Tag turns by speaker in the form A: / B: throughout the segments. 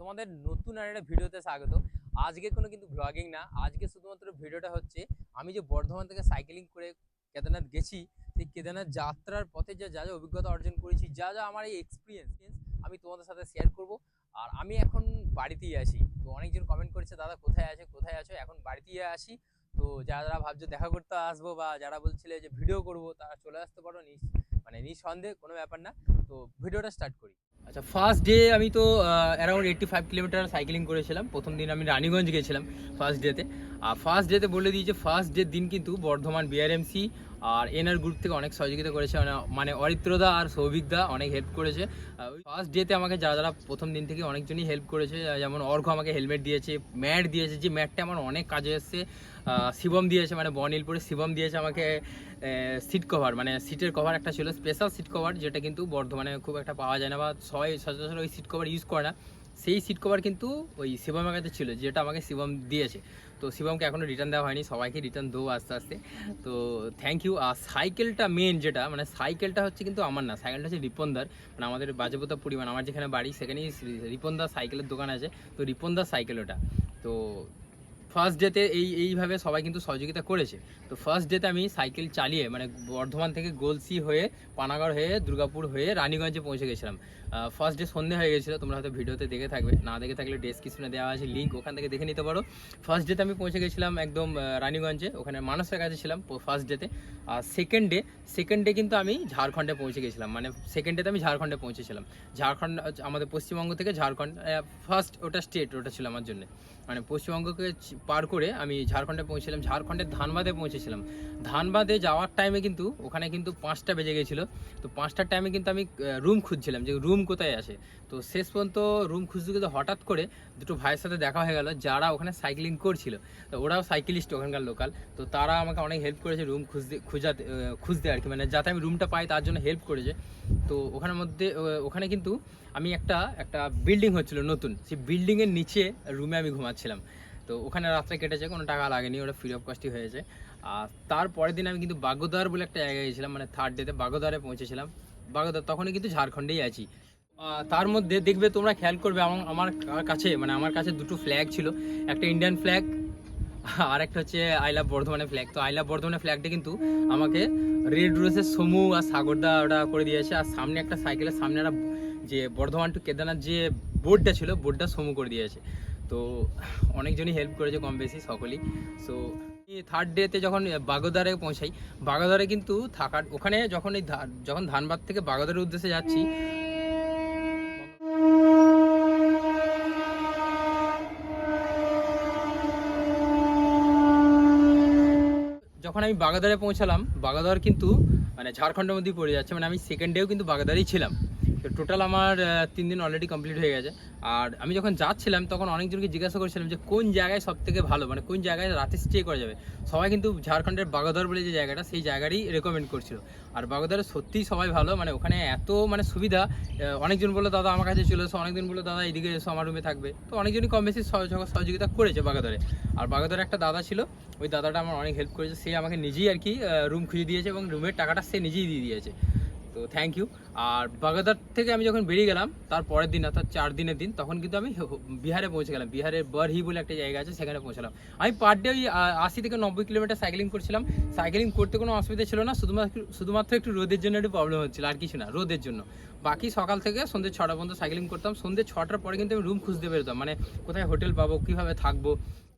A: তোমাদের নতুন আর একটা ভিডিওতে স্বাগত আজকে কোনো কিন্তু ব্লগিং না, আজকে শুধুমাত্র ভিডিওটা হচ্ছে, আমি যে বর্ধমান থেকে সাইকেলিং করে কেদারনাথ গেছি, সেই কেদারনাথ যাত্রার পথে যা যা যা অভিজ্ঞতা অর্জন করেছি, যা যা আমার এই এক্সপিরিয়েন্স আমি তোমাদের সাথে শেয়ার করব। আর আমি এখন বাড়িতেই আছি, তো অনেকজন কমেন্ট করেছে, দাদা, কোথায় আছে? কোথায় আছো? এখন বাড়িতেই আসি তো যারা যারা ভাবছ দেখা করতে আসব বা যারা বলছিলে যে ভিডিও করব, তারা চলে আসতে পারো, নিস মানে নিঃসন্দেহে কোনো ব্যাপার না। তো ভিডিওটা স্টার্ট করি। আচ্ছা ফার্স্ট ডে আমি তো around eighty five kilometre cycling করেছিলাম। প্রথম দিন আমি রানীগঞ্জ গেছিলাম ফার্স্ট ডেতে আর ফার্স্ট ডেতে বলে দিয়েছে ফার্স্ট ডের দিন কিন্তু বর্ধমান বিআরএমসি আর এনআর গ্রুপ থেকে অনেক সহযোগিতা করেছে মানে মানে অরিত্রদা আর সৌভিকদা অনেক হেল্প করেছে। ফার্স্ট ডেতে আমাকে যারা যারা প্রথম দিন থেকে অনেকজনই হেল্প করেছে যেমন অর্ঘ আমাকে হেলমেট দিয়েছে ম্যাট দিয়েছে, যে ম্যাটটা আমার অনেক কাজে এসছে। শিবম দিয়েছে মানে বনিলপুরে শিবম দিয়েছে আমাকে সিট কভার মানে সিটের কভার একটা ছিল স্পেশাল সিট কভার যেটা কিন্তু বর্ধমানে খুব একটা পাওয়া যায় না বা সবাই সচরাচর ওই সিট কভার ইউজ করে না। সেই সিট কভার কিন্তু ওই শিবমের কাছে ছিল, যেটা আমাকে শিবম দিয়েছে। তো শিবমকে এখনও রিটার্ন দেওয়া হয়নি, সবাইকে রিটার্ন দেবো আস্তে আস্তে। তো থ্যাংক ইউ আর সাইকেলটা মেন যেটা মানে সাইকেলটা হচ্ছে কিন্তু আমার না সাইকেলটা হচ্ছে রিপনদার। মানে আমাদের বাজেপতা পরিমাণ আমার যেখানে বাড়ি সেখানেই রিপনদার সাইকেলের দোকান আছে। তো রিপনদার সাইকেল ওটা। তো ফার্স্ট ডেতে এই, এইভাবে সবাই কিন্তু সহযোগিতা করেছে। তো ফার্স্ট ডেতে আমি সাইকেল চালিয়ে মানে বর্ধমান থেকে গোলসি হয়ে, পানাগড় হয়ে, দুর্গাপুর হয়ে, রানীগঞ্জে পৌঁছে গেছিলাম। ফার্স্ট ডে সন্ধে হয়ে গেছিল, তোমরা হয়তো ভিডিওতে দেখে থাকবে। না দেখে থাকলে ডেসক্রিপশনে দেওয়া আছে লিঙ্ক ওখান থেকে দেখে নিতে পারো। ফার্স্ট ডেতে আমি পৌঁছে গেছিলাম একদম রানীগঞ্জে, ওখানে মানুষের কাছে ছিলাম ফার্স্ট ডেতে আর সেকেন্ড ডে সেকেন্ড ডে কিন্তু আমি ঝাড়খণ্ডে পৌঁছে গেছিলাম। মানে সেকেন্ড ডেতে আমি ঝাড়খণ্ডে পৌঁছেছিলাম। ঝাড়খণ্ড, আমাদের পশ্চিমবঙ্গ থেকে ঝাড়খণ্ড ফার্স্ট ওটা স্টেট ওটা ছিল আমার জন্য। মানে পশ্চিমবঙ্গকে পার করে আমি ঝাড়খণ্ডে পৌঁছেছিলাম, ঝাড়খণ্ডের ধানবাদে পৌঁছেছিলাম। ধানবাদে যাওয়ার টাইমে কিন্তু, ওখানে কিন্তু পাঁচটা বেজে গেছিল। তো পাঁচটার টাইমে কিন্তু আমি রুম খুঁজছিলাম যে রুম কোথায় আছে। তো শেষ পর্যন্ত রুম খুঁজতে খুঁজতে হঠাৎ করে দুটো ভাইয়ের সাথে দেখা হয়ে গেল, যারা ওখানে সাইক্লিং করছিল। তো ওরাও সাইকেলিস্ট ওখানকার লোকাল তো তারা আমাকে অনেক হেল্প করেছে রুম খুঁজতে, খুঁজাতে খুঁজতে আর কি। মানে যাতে আমি রুমটা পাই, তার জন্য হেল্প করেছে। তো ওখানের মধ্যে ওখানে কিন্তু আমি একটা একটা বিল্ডিং হচ্ছিল নতুন। সেই বিল্ডিংয়ের নিচে রুমে আমি ঘুমাচ্ছিলাম। তো ওখানে রাত্রে কেটেছে কোনো টাকা লাগেনি, ওটা ফ্রি অফ কস্টই হয়েছে আর তারপরের দিন আমি কিন্তু বাগোদার বলে একটা জায়গায় গেছিলাম মানে থার্ড ডেতে বাগোদারে পৌঁছেছিলাম। বাগোদার তখনই কিন্তু ঝাড়খণ্ডেই আছি। তার মধ্যে দেখবে তোমরা খেয়াল করবে, আমার আমার কাছে মানে আমার কাছে দুটো ফ্ল্যাগ ছিল। একটা ইন্ডিয়ান ফ্ল্যাগ আর একটা হচ্ছে আই লাভ বর্ধমানের ফ্ল্যাগ তো আই লাভ বর্ধমানের ফ্ল্যাগটা কিন্তু আমাকে রেড রোজের সমু আর সাগরদা ওটা করে দিয়েছে। আর সামনে একটা সাইকেলের সামনে একটা যে বর্ধমান টু কেদারনাথ যে বোর্ডটা ছিল বোর্ডটা সমু করে দিয়েছে। তো অনেকজনই হেল্প করেছে কম বেশি, সকলেই। সো থার্ড ডেতে যখন বাগোদারে পৌঁছাই, বাগোদারে কিন্তু থাকার, ওখানে যখন এই যখন ধানবাদ থেকে বাগোদারের উদ্দেশ্যে যাচ্ছি, যখন আমি বাগাদারে পৌঁছালাম, বাগাদার কিন্তু মানে ঝাড়খণ্ডের মধ্যেই পড়ে যাচ্ছে মানে আমি সেকেন্ড ডেও কিন্তু বাগাদারেই ছিলাম। তো টোটাল আমার তিন দিন অলরেডি কমপ্লিট হয়ে গেছে। আর আমি যখন যাচ্ছিলাম, তখন অনেকজনকে জিজ্ঞাসা করছিলাম যে কোন জায়গায় সব থেকে ভালো মানে কোন জায়গায় রাতে স্টে করা যাবে। সবাই কিন্তু ঝাড়খণ্ডের বাগোদর বলে যে জায়গাটা, সেই জায়গারই রেকমেন্ড করছিল। আর বাগোদরে সত্যিই সবাই ভালো মানে ওখানে এত মানে সুবিধা অনেকজন বলল, দাদা, আমার কাছে চলে এসো। অনেকদিন বলল, দাদা এইদিকে এসো, আমার রুমে থাকবে। তো অনেকজনই কম বেশি সহযোগ- সহযোগিতা করেছে বাগোদরে। আর বাগোদরে একটা দাদা ছিল, ওই দাদাটা আমার অনেক হেল্প করেছে। সে আমাকে নিজেই আর কি রুম খুঁজে দিয়েছে এবং রুমের টাকাটা সে নিজেই দিয়ে দিয়েছে। তো থ্যাংক ইউ আর বাগাদার থেকে আমি যখন বেরিয়ে গেলাম, তার পরের দিন অর্থাৎ চার দিনের দিন, তখন কিন্তু আমি বিহারে পৌঁছে গেলাম। বিহারের বরহি বলে একটা জায়গা আছে, সেখানে পৌঁছালাম। আমি পার ডে ওই আশি থেকে নব্বই কিলোমিটার সাইকেলিং করছিলাম। সাইকেলিং করতে কোনো অসুবিধা ছিল না, শুধুমাত্র শুধুমাত্র একটু রোদের জন্য একটু প্রবলেম হচ্ছিল, আর কিছু না, রোদের জন্য। বাকি সকাল থেকে সন্ধ্যে ছটা পর্যন্ত সাইকেলিং করতাম। সন্ধ্যে ছটার পরে কিন্তু আমি রুম খুঁজতে বেরোতাম মানে কোথায় হোটেল পাবো, কীভাবে থাকব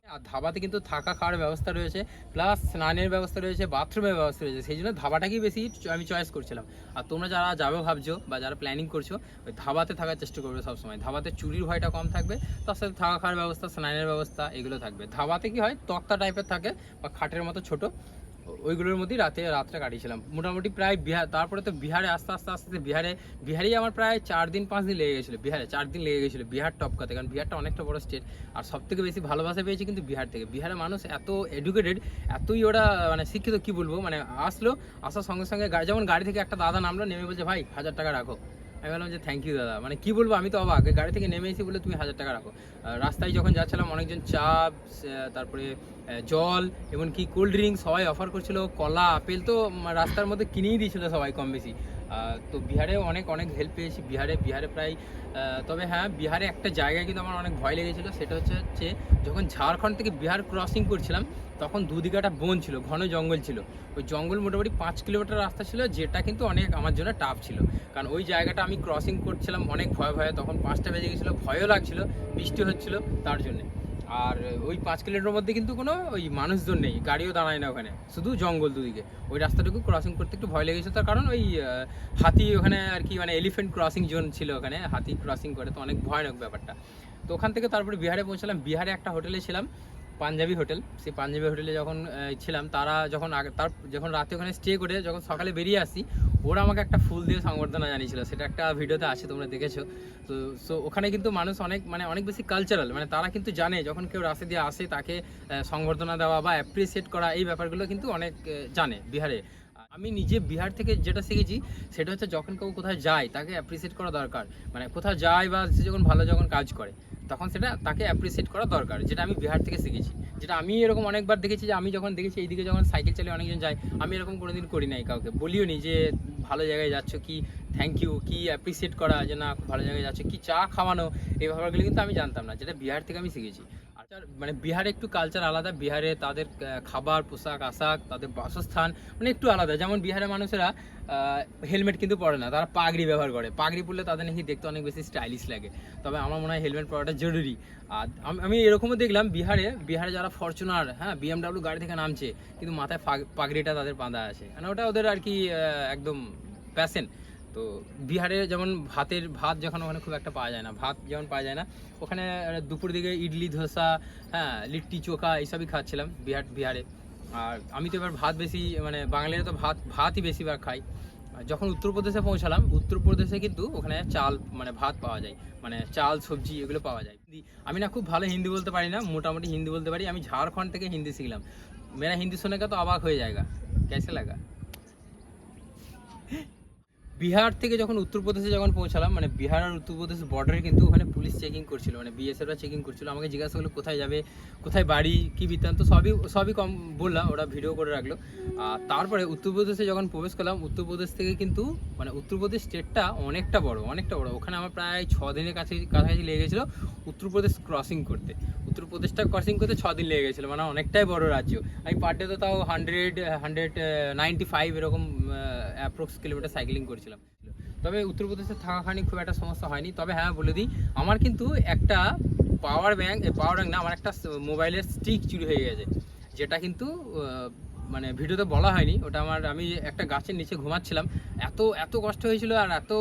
A: আর ধাবাতে কিন্তু থাকা, খাওয়ার ব্যবস্থা রয়েছে প্লাস স্নানের ব্যবস্থা রয়েছে বাথরুমের ব্যবস্থা রয়েছে, সেই জন্য ধাবাটাকেই বেশি আমি চয়েস করছিলাম। আর তোমরা যারা যাবে ভাবছ বা যারা প্ল্যানিং করছ, ওই ধাবাতে থাকার চেষ্টা করবে সবসময়। ধাবাতে চুরির ভয়টা কম থাকবে, তার সাথে থাকা, খাওয়ার ব্যবস্থা, স্নানের ব্যবস্থা, এগুলো থাকবে। ধাবাতে কি হয়, তক্তা টাইপের থাকে বা খাটের মতো ছোট। ওইগুলোর মধ্যেই রাতে রাতটা কাটিয়েছিলাম। মোটামুটি প্রায় বিহার, তারপরে তো বিহারে আস্তে আস্তে আস্তে বিহারে, বিহারেই আমার প্রায় চার দিন, পাঁচ দিন লেগে গেছিল, বিহারে চার দিন লেগে গেছিল, বিহার টপকাতে কারণ বিহারটা অনেকটা বড় স্টেট আর সব থেকে বেশি ভালোবাসা পেয়েছি কিন্তু বিহার থেকে। বিহারের মানুষ এত এডুকেটেড এতই ওরা মানে শিক্ষিত, কি বলব? মানে আসলো, আসার সঙ্গে সঙ্গে যেমন গাড়ি থেকে একটা দাদা নামলো, নেমে বলছে, ভাই, হাজার টাকা রাখো। আমি বললাম যে থ্যাংক ইউ দাদা। মানে কি বলব, আমি তো অবাক। গাড়ি থেকে নেমে এসে বলে তুমি হাজার টাকা রাখো। রাস্তায় যখন যাচ্ছিলাম, অনেকজন চা তারপরে জল, এমনকি কোল্ড ড্রিঙ্কস সবাই অফার করছিল, কলা, আপেল তো রাস্তার মধ্যে কিনেই দিয়েছিল সবাই কম বেশি। তো বিহারে অনেক অনেক হেল্প পেয়েছি। বিহারে বিহারে প্রায় তবে হ্যাঁ বিহারে একটা জায়গায় কিন্তু আমার অনেক ভয় লেগেছিলো, সেটা হচ্ছে হচ্ছে যখন ঝাড়খণ্ড থেকে বিহার ক্রসিং করছিলাম, তখন দুদিকে একটা বন ছিল, ঘন জঙ্গল ছিল। ওই জঙ্গল মোটামুটি পাঁচ কিলোমিটার রাস্তা ছিল, যেটা কিন্তু অনেক আমার জন্য টাফ ছিল। কারণ ওই জায়গাটা আমি ক্রসিং করছিলাম অনেক ভয়, ভয়ে, তখন পাঁচটা বেজে গেছিল, ভয়ও লাগছিল, বৃষ্টি হচ্ছিল তার জন্যে। আর ওই পাঁচ কিলোমিটার মধ্যে কিন্তু কোনো ওই মানুষজন নেই, গাড়িও দাঁড়ায় না ওখানে, শুধু জঙ্গল দুদিকে। ওই রাস্তাটুকু ক্রসিং করতে একটু ভয় লেগেছে, তার কারণ ওই হাতি ওখানে আর কি মানে এলিফেন্ট ক্রসিং জোন ছিল ওখানে, হাতি ক্রসিং করে, তো অনেক ভয়ানক ব্যাপারটা। তো ওখান থেকে তারপরে বিহারে পৌঁছালাম, বিহারে একটা হোটেলে ছিলাম পাঞ্জাবি হোটেল, সেই পাঞ্জাবি হোটেলে যখন ছিলাম, তারা যখন তার, যখন রাতে ওখানে স্টে করে, যখন সকালে বেরিয়ে আসি, ওরা আমাকে একটা ফুল দিয়ে সংবর্ধনা জানিয়েছিল। সেটা একটা ভিডিওতে আছে, তোমরা দেখেছ। তো সো ওখানে কিন্তু মানুষ অনেক মানে অনেক বেশি কালচারাল মানে তারা কিন্তু জানে, যখন কেউ রাস্তা দিয়ে আসে, তাকে সংবর্ধনা দেওয়া বা অ্যাপ্রিসিয়েট করা, এই ব্যাপারগুলো কিন্তু অনেক জানে বিহারে। আমি নিজে বিহার থেকে যেটা শিখেছি, সেটা হচ্ছে যখন কেউ কোথায় যায়, তাকে অ্যাপ্রিসিয়েট করা দরকার। মানে কোথাও যায় বা সে যখন ভালো যখন কাজ করে, তখন সেটা তাকে অ্যাপ্রিসিয়েট করা দরকার, যেটা আমি বিহার থেকে শিখেছি। যেটা আমি এরকম অনেকবার দেখেছি যে আমি যখন দেখেছি, এইদিকে যখন সাইকেল চালিয়ে অনেকজন যায়, আমি এরকম কোনোদিন করি নাই কাউকে। বলিও নি যে, ভালো জায়গায় যাচ্ছ, কি থ্যাংক ইউ কি অ্যাপ্রিসিয়েট করা যে না ভালো জায়গায় যাচ্ছ, কি চা খাওয়ানো? এই ব্যাপারগুলো কিন্তু আমি জানতাম না, যেটা বিহার থেকে আমি শিখেছি। মানে বিহারে একটু কালচার আলাদা। বিহারে তাদের খাবার, পোশাক, আশাক, তাদের বাসস্থান মানে একটু আলাদা। যেমন বিহারের মানুষেরা হেলমেট কিন্তু পরে না, তারা পাগড়ি ব্যবহার করে। পাগড়ি পরলে তাদের নাকি দেখতে অনেক বেশি স্টাইলিশ লাগে। তবে আমার মনে হয় হেলমেট পরাটা জরুরি। আর আমি এরকমও দেখলাম বিহারে বিহারে যারা ফরচুনার হ্যাঁ বিএমডাব্লিউ গাড়ি থেকে নামছে, কিন্তু মাথায় পাগ- পাগড়িটা তাদের বাঁধা আছে। মানে ওটা ওদের আর কি একদম প্যাশন তো বিহারে যেমন ভাতের, ভাত যখন ওখানে খুব একটা পাওয়া যায় না, ভাত যেমন পাওয়া যায় না, ওখানে দুপুর দিকে ইডলি, ধোসা হ্যাঁ লিট্টি, চোখা এইসবই খাচ্ছিলাম বিহার, বিহারে। আর আমি তো এবার ভাত বেশি মানে বাঙালিরা তো ভাত, ভাতই বেশিরভাগ খাই যখন উত্তরপ্রদেশে পৌঁছালাম, উত্তরপ্রদেশে কিন্তু ওখানে চাল মানে ভাত পাওয়া যায় মানে চাল, সবজি এগুলো পাওয়া যায়। আমি না খুব ভালো হিন্দি বলতে পারি না, মোটামুটি হিন্দি বলতে পারি। আমি ঝাড়খণ্ড থেকে হিন্দি শিখলাম। মেরা হিন্দি শুনে তো অবাক হয়ে যায়গা, কেসে লাগা। বিহার থেকে যখন উত্তরপ্রদেশে যখন পৌঁছালাম মানে বিহার আর উত্তরপ্রদেশ বর্ডারে কিন্তু ওখানে পুলিশ চেকিং করছিল মানে বিএসএফরা চেকিং করছিল। আমাকে জিজ্ঞাসা করল, কোথায় যাবে? কোথায় বাড়ি? কী বৃত্তান্ত? সবই সবই কম বললাম, ওরা ভিডিও করে রাখল। আর তারপরে উত্তরপ্রদেশে যখন প্রবেশ করলাম, উত্তরপ্রদেশ থেকে কিন্তু মানে উত্তরপ্রদেশ স্টেটটা অনেকটা বড় অনেকটা বড়। ওখানে আমার প্রায় ছ দিনের কাছে, কাছাকাছি লেগে গেছিল উত্তরপ্রদেশ ক্রসিং করতে। উত্তরপ্রদেশটা ক্রসিং করতে ছ দিন লেগে গেছিল মানে অনেকটাই বড় রাজ্য। আমি পার ডে তো তাও হান্ড্রেড হান্ড্রেড নাইনটি ফাইভ এরকম অ্যাপ্রক্স কিলোমিটার সাইক্লিং করেছিলাম। তবে উত্তরপ্রদেশে থাকাখানি খুব একটা সমস্যা হয়নি। তবে হ্যাঁ বলে দিই, আমার কিন্তু একটা পাওয়ার ব্যাঙ্ক পাওয়ার ব্যাঙ্ক না, আমার একটা মোবাইলের স্টিক চুরি হয়ে গেছে। যেটা কিন্তু মানে ভিডিওতে বলা হয়নি, ওটা আমার, আমি একটা গাছের নিচে ঘুমাচ্ছিলাম, এত এত কষ্ট হয়েছিল আর এত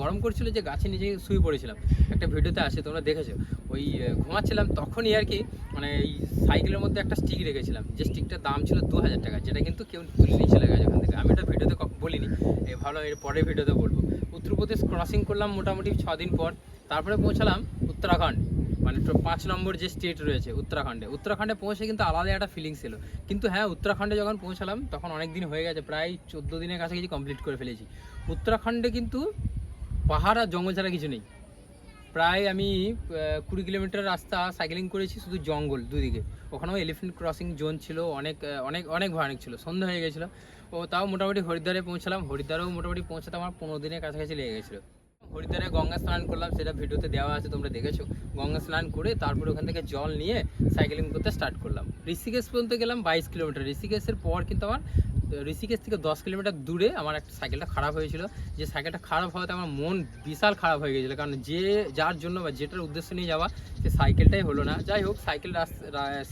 A: গরম করছিল যে গাছের নিচে শুয়ে পড়েছিলাম। একটা ভিডিওতে আছে, তোমরা দেখেছ। ওই ঘুমাচ্ছিলাম তখনই আর কি মানে এই সাইকেলের মধ্যে একটা স্টিক রেখেছিলাম, যে স্টিকটার দাম ছিল দু হাজার টাকা, যেটা কিন্তু কেউ তুলে চলে গেছে ওখান থেকে। আমি এটা ভিডিওতে বলিনি। ভালো, এর পরের ভিডিওতে বলব। উত্তরপ্রদেশ ক্রসিং করলাম মোটামুটি ছ দিন পর, তারপরে পৌঁছালাম উত্তরাখণ্ড। মানে পাঁচ নম্বর যে স্টেট রয়েছে, উত্তরাখণ্ডে। উত্তরাখণ্ডে পৌঁছে কিন্তু আলাদা একটা ফিলিংস ছিল। কিন্তু হ্যাঁ উত্তরাখণ্ডে যখন পৌঁছালাম, তখন অনেক দিন হয়ে গেছে, প্রায় চোদ্দ দিনের কাছাকাছি কমপ্লিট করে ফেলেছি। উত্তরাখণ্ডে কিন্তু পাহাড় আর জঙ্গল ছাড়া কিছু নেই। প্রায় আমি কুড়ি কিলোমিটার রাস্তা সাইকেলিং করেছি, শুধু জঙ্গল দুদিকে। ওখানেও এলিফেন্ট ক্রসিং জোন ছিল, অনেক অনেক অনেক ভয়ানক ছিল, সন্ধ্যা হয়ে গেছিল। ও তাও মোটামুটি হরিদ্বারে পৌঁছালাম। হরিদ্বারেও মোটামুটি পৌঁছাতে আমার পনেরো দিনের কাছাকাছি লেগে গেছিল। হরিদ্বারে গঙ্গা স্নান করলাম, সেটা ভিডিওতে দেওয়া আছে, তোমরা দেখেছ। গঙ্গা স্নান করে তারপর ওখান থেকে জল নিয়ে সাইকেলিং করতে স্টার্ট করলাম। ঋষিকেশ পর্যন্ত গেলাম বাইশ কিলোমিটার। ঋষিকেশের পর কিন্তু আমার ঋষিকেশ থেকে দশ কিলোমিটার দূরে আমার একটা সাইকেলটা খারাপ হয়েছিল। যে সাইকেলটা খারাপ হওয়াতে আমার মন বিশাল খারাপ হয়ে গেছিল। কারণ যে যার জন্য বা যেটার উদ্দেশ্য নিয়ে যাওয়া, সে সাইকেলটাই হলো না। যাই হোক, সাইকেল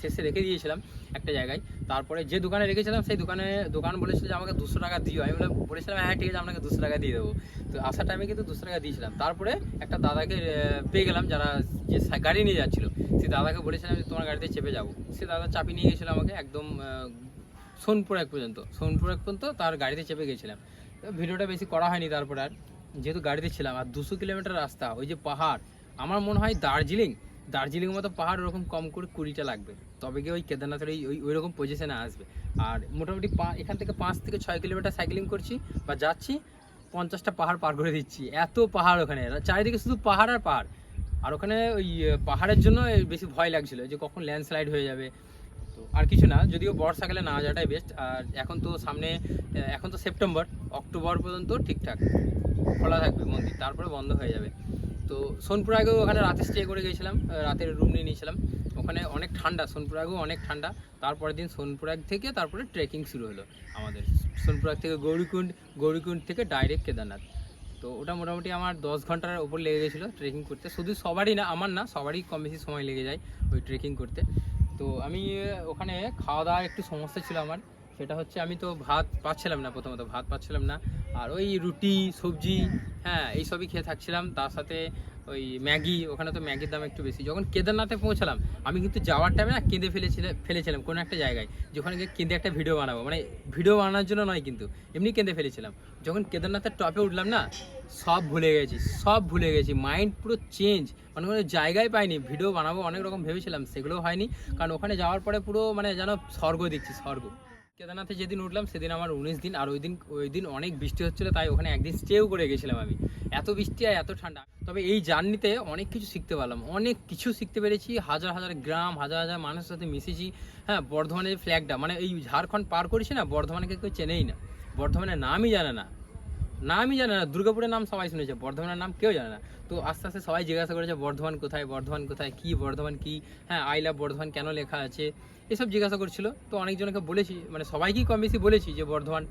A: শেষে রেখে দিয়েছিলাম একটা জায়গায়। তারপরে যে দোকানে রেখেছিলাম, সেই দোকানে, দোকান বলেছিল যে আমাকে দুশো টাকা দিও। আমি বলে বলেছিলাম হ্যাঁ ঠিক আছে, আপনাকে দুশো টাকা দিয়ে দেবো। তো আসার টাইমে কিন্তু দুশো টাকা দিয়েছিলাম। তারপরে একটা দাদাকে পেয়ে গেলাম যারা যে গাড়ি নিয়ে যাচ্ছিল। সেই দাদাকে বলেছিলাম যে, তোমার গাড়িতে চেপে যাব। সে দাদা চাপি নিয়ে গেছিল আমাকে একদম সোনপুর এক পর্যন্ত, সোনপুর এক পর্যন্ত তার গাড়িতে চেপে গেছিলাম। ভিডিওটা বেশি করা হয়নি তারপর আর, যেহেতু গাড়িতে ছিলাম আর দুশো কিলোমিটার রাস্তা, ওই যে পাহাড়, আমার মনে হয় দার্জিলিং দার্জিলিং মতো পাহাড় ওরকম কম করে কুড়িটা লাগবে। তবে গিয়ে ওই কেদারনাথের ওই ওই ওইরকম পজিশনে আসবে। আর মোটামুটি পা, এখান থেকে পাঁচ থেকে ছয় কিলোমিটার সাইকেলিং করছি বা যাচ্ছি, পঞ্চাশটা পাহাড় পার করে দিচ্ছি। এত পাহাড় ওখানে, চারিদিকে শুধু পাহাড় আর পাহাড়। আর ওখানে ওই, পাহাড়ের জন্য বেশি ভয় লাগছিল যে কখন ল্যান্ডস্লাইড হয়ে যাবে
B: আর কিছু না, যদিও বর্ষাকালে না যাওয়াটাই বেস্ট আর এখন তো সামনে এখন তো সেপ্টেম্বর অক্টোবর পর্যন্ত ঠিকঠাক, খোলা থাকবে মন্দির, তারপরে বন্ধ হয়ে যাবে। তো সোনপুর আগেও ওখানে রাতে স্টে করে গেছিলাম রাতের রুম নিয়ে নিয়েছিলাম। ওখানে অনেক ঠান্ডা, সোনপুর আগেও অনেক ঠান্ডা, তারপরের দিন সোনপুরাগ থেকে তারপরে ট্রেকিং শুরু হলো আমাদের। সোনপুরাগ থেকে গৌরীকুণ্ড গৌরীকুণ্ড থেকে ডাইরেক্ট কেদারনাথ। তো ওটা মোটামুটি আমার দশ ঘণ্টার উপর লেগে গেছিল ট্রেকিং করতে। শুধু সবারই না, আমার না, সবারই কম বেশি সময় লেগে যায় ওই ট্রেকিং করতে। তো আমি ওখানে খাওয়া দাওয়ার একটু সমস্যা ছিল আমার। সেটা হচ্ছে আমি তো ভাত পাচ্ছিলাম না প্রথমত, ভাত পাচ্ছিলাম না। আর ওই রুটি, সবজি হ্যাঁ এইসবই খেয়ে থাকছিলাম। তার সাথে ওই ম্যাগি, ওখানে তো ম্যাগির দাম একটু বেশি। যখন কেদারনাথে পৌঁছালাম, আমি কিন্তু যাওয়ার টাইমে না কেঁদে ফেলেছিলাম ফেলেছিলাম কোনো একটা জায়গায়। যখন গিয়ে কেঁদে একটা ভিডিও বানাবো। মানে ভিডিও বানানোর জন্য নয় কিন্তু, এমনি কেঁদে ফেলেছিলাম। যখন কেদারনাথের টপে উঠলাম না, সব ভুলে গেছি, সব ভুলে গেছি। মাইন্ড পুরো চেঞ্জ মানে কোনো জায়গায় পাইনি। ভিডিও বানাবো অনেক রকম ভেবেছিলাম, সেগুলোও হয়নি। কারণ ওখানে যাওয়ার পরে পুরো মানে যেন স্বর্গ দেখছি, স্বর্গ। কেদারনাথে যেদিন উঠলাম, সেদিন আমার উনিশ দিন আর ওই দিন ওই দিন অনেক বৃষ্টি হচ্ছিল, তাই ওখানে একদিন স্টেও করে গেছিলাম আমি। এত বৃষ্টি আর এত ঠান্ডা। তবে এই জার্নিতে অনেক কিছু শিখতে পারলাম। অনেক কিছু শিখতে পেরেছি। হাজার হাজার গ্রাম, হাজার হাজার মানুষের সাথে মিশেছি। হ্যাঁ বর্ধমানের ফ্ল্যাগটা মানে এই ঝাড়খণ্ড পার করেছি না, বর্ধমানকে কেউ চেনেই না। বর্ধমানের নামই জানে না। নামই জানে না। দুর্গাপুরের নাম সবাই শুনেছে, বর্ধমানের নাম কেউ জানে না। তো আস্তে আস্তে সবাই জিজ্ঞাসা করেছে, বর্ধমান কোথায় বর্ধমান কোথায়, কি, বর্ধমান কি? হ্যাঁ আই লাভ বর্ধমান কেন লেখা আছে? এসব জিজ্ঞাসা করছিল। তো অনেকজনকে বলেছি মানে সবাইকেই কম বেশি বলেছি যে বর্ধমান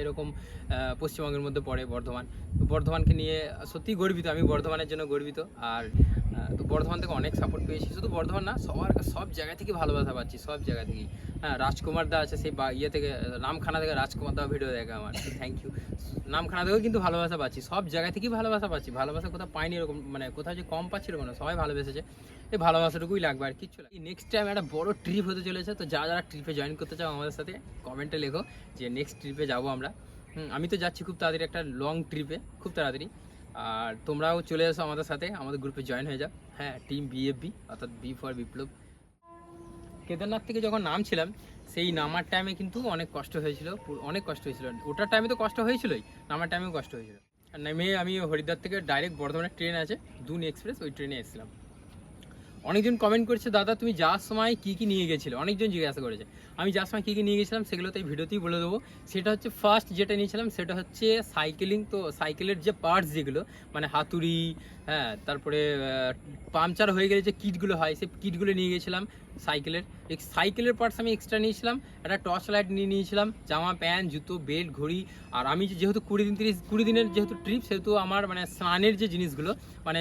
B: এরকম পশ্চিমবঙ্গের মধ্যে পড়ে বর্ধমান। তো বর্ধমানকে নিয়ে সত্যি গর্বিত, আমি বর্ধমানের জন্য গর্বিত। আর তো বর্ধমান থেকে অনেক সাপোর্ট পেয়েছি। শুধু বর্ধমান না, সবার, সব জায়গা থেকে ভালোবাসা পাচ্ছি, সব জায়গা থেকেই। হ্যাঁ রাজকুমার দা আছে সেই বা ইয়ে থেকে, নামখানা থেকে রাজকুমার দা ভিডিও দেখে আমার। থ্যাংক ইউ নামখানা থেকেও কিন্তু ভালোবাসা পাচ্ছি, সব জায়গা থেকেই ভালোবাসা পাচ্ছি। ভালোবাসা কোথাও পাইনি এরকম মানে কোথাও যে কম পাচ্ছি এরকম না, সবাই ভালোবেসেছে। এই ভালোবাসাটুকুই লাগবে আর কিচ্ছু নেক্সট টাইম একটা বড় ট্রিপ হতে চলেছে, তো যারা যারা ট্রিপে জয়েন করতে চাও আমাদের সাথে কমেন্টে লেখো যে নেক্সট ট্রিপে যাব আমরা। আমি তো যাচ্ছি খুব তাড়াতাড়ি একটা লং ট্রিপে খুব তাড়াতাড়ি। আর তোমরাও চলে এসো আমাদের সাথে, আমাদের গ্রুপে জয়েন হয়ে যাও। হ্যাঁ টিম বিএফবি অর্থাৎ বি ফর বিপ্লব। কেদারনাথ থেকে যখন নামছিলাম, সেই নামার টাইমে কিন্তু অনেক কষ্ট হয়েছিল অনেক কষ্ট হয়েছিল। ওটার টাইমে তো কষ্ট হয়েছিলই, নামার টাইমেও কষ্ট হয়েছিল। নেমে আমি হরিদ্বার থেকে ডাইরেক্ট বর্ধমানের ট্রেন আছে, দুন এক্সপ্রেস ওই ট্রেনে এসেছিলাম। অনেকজন কমেন্ট করেছে, দাদা, তুমি যাওয়ার সময় কী কী নিয়ে গেছিলে? অনেকজন জিজ্ঞাসা করেছে, আমি যাওয়ার সময় কী কী নিয়ে গেছিলাম সেগুলো তো এই ভিডিওতেই বলে দেবো। সেটা হচ্ছে ফার্স্ট যেটা নিয়েছিলাম সেটা হচ্ছে সাইকেলিং তো সাইকেলের যে পার্টস যেগুলো মানে হাতুড়ি হ্যাঁ তারপরে পাংচার হয়ে গেলে যে কিটগুলো হয়, সেই কিটগুলো নিয়ে গেছিলাম সাইকেলের সাইকেলের পার্টস আমি এক্সট্রা নিয়েছিলাম, একটা টর্চ লাইট নিয়ে নিয়েছিলাম, জামা প্যান্ট জুতো বেল্ট ঘড়ি। আর আমি যেহেতু কুড়ি দিন, তিরিশ, কুড়ি দিনের যেহেতু ট্রিপ সেহেতু আমার মানে স্নানের যে জিনিসগুলো মানে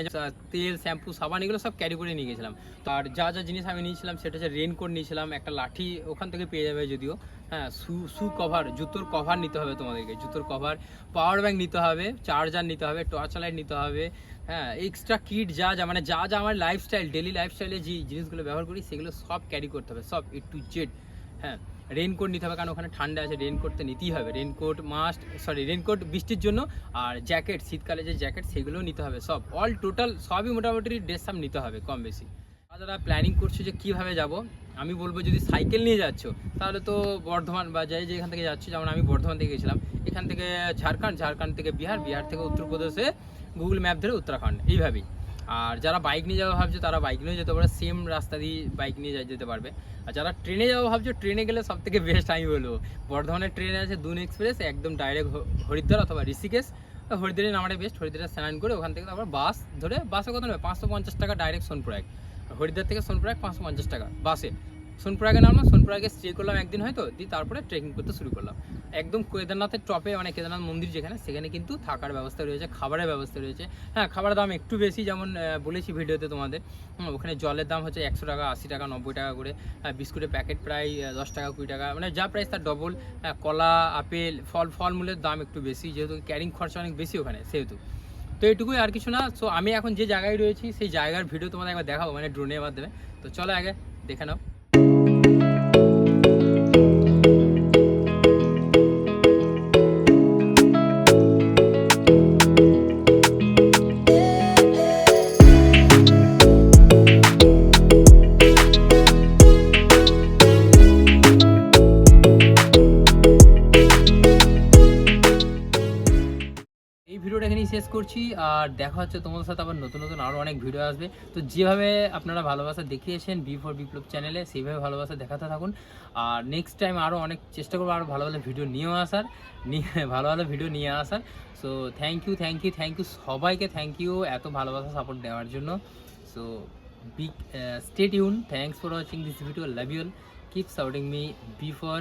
B: তেল শ্যাম্পু সাবান, এগুলো সব ক্যারি করে নিয়ে গেছিলাম। তো আর যা যা জিনিস আমি নিয়েছিলাম, সেটা হচ্ছে রেনকোট নিয়েছিলাম, একটা লাঠি ওখান থেকে পেয়ে যাবে যদিও। হ্যাঁ শু শু কভার জুতোর কভার নিতে হবে তোমাদেরকে, জুতোর কভার পাওয়ার ব্যাঙ্ক নিতে হবে চার্জার নিতে হবে টর্চ লাইট নিতে হবে হ্যাঁ এক্সট্রা কিট যা যা মানে যা যা আমার লাইফস্টাইল ডেলি লাইফস্টাইলে যে জিনিসগুলো ব্যবহার করি, সেগুলো সব ক্যারি করতে হবে, সব এ টু জেড হ্যাঁ রেনকোট নিতে হবে, কারণ ওখানে ঠান্ডা আছে রেনকোট তো নিতেই হবে। রেনকোট মাস্ট সরি রেনকোট বৃষ্টির জন্য আর জ্যাকেট শীতকালে যে জ্যাকেট সেগুলোও নিতে হবে সব। অল টোটাল সবই মোটামুটি ড্রেস সব নিতে হবে কম বেশি। আর যারা প্ল্যানিং করছ যে কীভাবে যাব, আমি বলব যদি সাইকেল নিয়ে যাচ্ছ, তাহলে তো বর্ধমান বা যাই যেখান থেকে যাচ্ছ, যেমন আমি বর্ধমান থেকে গেছিলাম, এখান থেকে ঝাড়খণ্ড ঝাড়খণ্ড থেকে বিহার বিহার থেকে উত্তরপ্রদেশে গুগল ম্যাপ ধরে উত্তরাখণ্ড, এইভাবেই। আর যারা বাইক নিয়ে যাওয়া ভাবছ, তারা বাইক নিয়ে যেতে পারে সেম রাস্তা দিয়ে বাইক নিয়ে যেতে পারবে। আর যারা ট্রেনে যাওয়া ভাবছ ট্রেনে গেলে সব থেকে বেস্ট আমি বলব, বর্ধমানের ট্রেন আছে দুন এক্সপ্রেস একদম ডাইরেক্ট হরিদ্বার অথবা ঋষিকেশ। হরিদ্বারে নামাটা বেস্ট হরিদ্বারে স্নান করে ওখান থেকে তারপর বাস ধরে বাসে কত নেবে? পাঁচশো পঞ্চাশ টাকা ডাইরেক্ট সোনপুরাগ হরিদ্বার থেকে সোনপুরাগ পাঁচশো পঞ্চাশ টাকা বাসে সোনপুরাগে নামলাম সোনপুরাগে স্টে করলাম একদিন হয়তো, দিয়ে তারপরে ট্রেকিং করতে শুরু করলাম। একদম কেদারনাথের টপে মানে কেদারনাথ মন্দির যেখানে, সেখানে কিন্তু থাকার ব্যবস্থা রয়েছে, খাবারের ব্যবস্থা রয়েছে। হ্যাঁ খাবারের দাম একটু বেশি যেমন বলেছি ভিডিওতে তোমাদের। ওখানে জলের দাম হচ্ছে একশো টাকা, আশি টাকা, নব্বই টাকা করে। বিস্কুটের প্যাকেট প্রায় দশ টাকা, কুড়ি টাকা। মানে যা প্রাইস তার ডবল কলা, আপেল, ফল, ফলমূলের দাম একটু বেশি, যেহেতু ক্যারিং খরচা অনেক বেশি ওখানে, সেহেতু। তো এটুকুই আর কিছু না সো আমি এখন যে জায়গায় রয়েছি, সেই জায়গার ভিডিও তোমাদের একবার দেখাবো মানে ড্রোনের মাধ্যমে। তো চলো আগে দেখে নাও। ভিডিওটা এখানেই শেষ করছি। আর দেখা হচ্ছে তোমাদের সাথে আবার নতুন নতুন আরও অনেক ভিডিও আসবে। তো যেভাবে আপনারা ভালোবাসা দেখিয়েছেন বি ফর বিপ্লব চ্যানেলে সেইভাবে ভালোবাসা দেখাতে থাকুন। আর নেক্সট টাইম আরও অনেক চেষ্টা করব আরও ভালো ভালো ভিডিও নিয়েও আসার। নিয়ে ভালো ভালো ভিডিও নিয়ে আসার। So thank you thank you thank you সবাইকে থ্যাংক ইউ এত ভালোবাসা সাপোর্ট দেওয়ার জন্য। So big state Yoon thanks for watching this video love you all keep shouting me be for